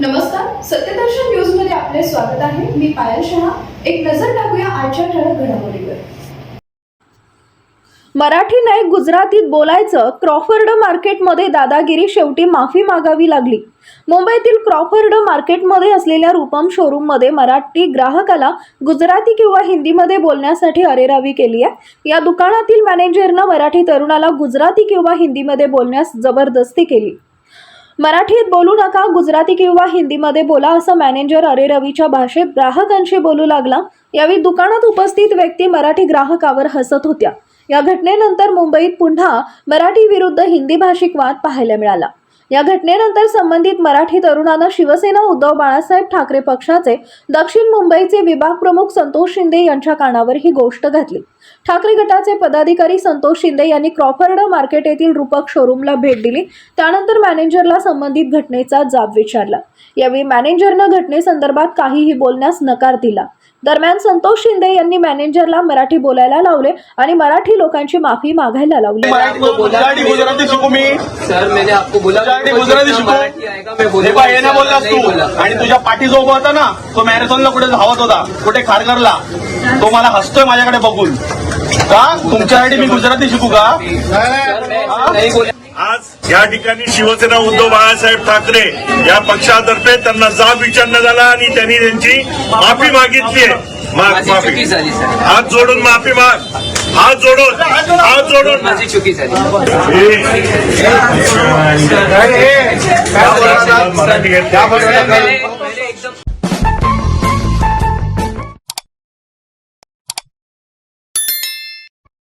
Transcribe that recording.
नमस्कार सत्यदर्शन न्यूजमध्ये आपले स्वागत आहे. मी पायल शहा. एक नजर टाकूया आजच्या ठळक घडामोडीवर. मराठी नाही गुजरातीत बोलायचं क्रॉफर्ड मार्केटमध्ये दादागिरी शेवटी माफी मागावी लागली. मुंबईतील क्रॉफर्ड मार्केटमध्ये असलेल्या रूपम शोरूममध्ये मराठी ग्राहकाला गुजराती किंवा हिंदीमध्ये बोलण्यासाठी अरेरावी केली आहे. या दुकानातील मॅनेजरनं मराठी तरुणाला गुजराती किंवा हिंदीमध्ये बोलण्यास जबरदस्ती केली. मराठीत बोलू नका गुजराती किंवा हिंदीमध्ये बोला असं मॅनेजर अरे रवीच्या भाषेत ग्राहकांशी बोलू लागला. यावेळी दुकानात उपस्थित व्यक्ती मराठी ग्राहकावर हसत होत्या. या घटनेनंतर मुंबईत पुन्हा मराठी विरुद्ध हिंदी भाषिक वाद पाहायला मिळाला. या घटनेनंतर संबंधित मराठी तरुणानं शिवसेना उद्धव बाळासाहेब ठाकरे पक्षाचे दक्षिण मुंबईचे विभाग प्रमुख संतोष शिंदे यांच्या कानावर ही गोष्ट घातली. ठाकरे गटाचे पदाधिकारी संतोष शिंदे यांनी क्रॉफर्ड मार्केट येथील रूपक शोरूमला भेट दिली. त्यानंतर मॅनेजरला संबंधित घटनेचा जाब विचारला. यावेळी मॅनेजरनं घटनेसंदर्भात काहीही बोलण्यास नकार दिला. दरम्यान संतोष शिंदे यांनी मॅनेजरला मराठी बोलायला लावले आणि मराठी लोकांची माफी मागायला लावली. सर मैंने आपको बोला गुजराती मेरे को गुजराती शिकू. मराठी आएगा मैं हे हे ना बोललास तू. आणि तुझ्या पाठी जो उभा होता ना तो मॅरेथॉनला कुठे धावत होता कुठे खारघरला. तो मला हसतोय माझ्याकडे बघून. का? तुमच्यासाठी मी गुजराती शिकू का? आज या ठिकाणी शिवसेना उद्धव बाळासाहेब ठाकरे या पक्षातर्फे त्यांना जाब विचारण्यात आला आणि त्यांनी त्यांची माफी मागितली आहे. माफी झाली हात जोडून माफी माग. हात जोडून हात जोडून माझी चुकी